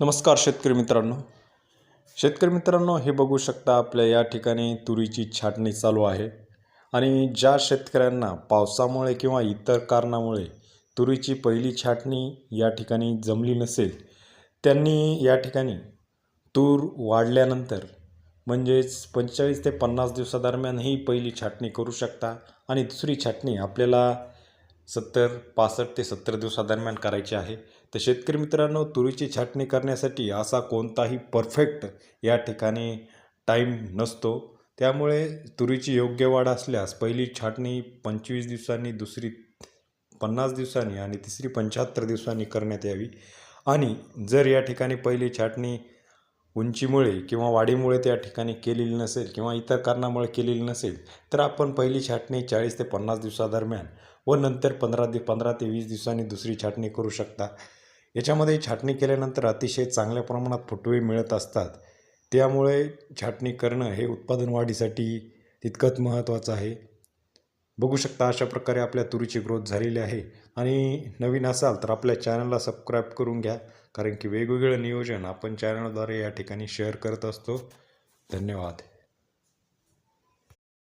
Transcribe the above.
नमस्कार शेतकरी मित्रांनो. शेतकरी मित्रांनो हे बघू शकता आपल्या या ठिकाणी तुरीची छाटणी चालू आहे. आणि ज्या शेतकऱ्यांना पावसामुळे किंवा इतर कारणामुळे तुरीची पहिली छाटणी या ठिकाणी जमली नसेल त्यांनी या ठिकाणी तूर वाढल्यानंतर म्हणजेच पंचेचाळीस ते पन्नास दिवसादरम्यान ही पहिली छाटणी करू शकता आणि दुसरी छाटणी आपल्याला सत्तर पासष्ट ते सत्तर दिवसादरम्यान करायची आहे. तर शेतकरी मित्रांनो तुरीची छाटणी करण्यासाठी असा कोणताही परफेक्ट या ठिकाणी टाईम नसतो. त्यामुळे तुरीची योग्य वाढ असल्यास पहिली छाटणी पंचवीस दिवसांनी दुसरी पन्नास दिवसांनी आणि तिसरी पंच्याहत्तर दिवसांनी करण्यात यावी. आणि जर या ठिकाणी पहिली छाटणी उंचीमुळे किंवा वाढीमुळे त्या ठिकाणी केलेली नसेल किंवा इतर कारणामुळे केलेली नसेल तर आपण पहिली छाटणी चाळीस ते पन्नास दिवसादरम्यान व नंतर पंधरा दि पंधरा ते वीस दिवसांनी दुसरी छाटणी करू शकता. याच्यामध्ये छाटणी केल्यानंतर अतिशय चांगल्या प्रमाणात फुटवे मिळत असतात. त्यामुळे छाटणी करणं हे उत्पादन वाढीसाठी तितकंच महत्त्वाचं आहे. बघू शकता अशा प्रकारे आपल्या तुरीची ग्रोथ झालेली आहे. आणि नवीन असाल तर आपल्या चॅनलला सबस्क्राईब करून घ्या. कारण की वेगवेगळं नियोजन आपण चॅनलद्वारे या ठिकाणी शेअर करत असतो. धन्यवाद.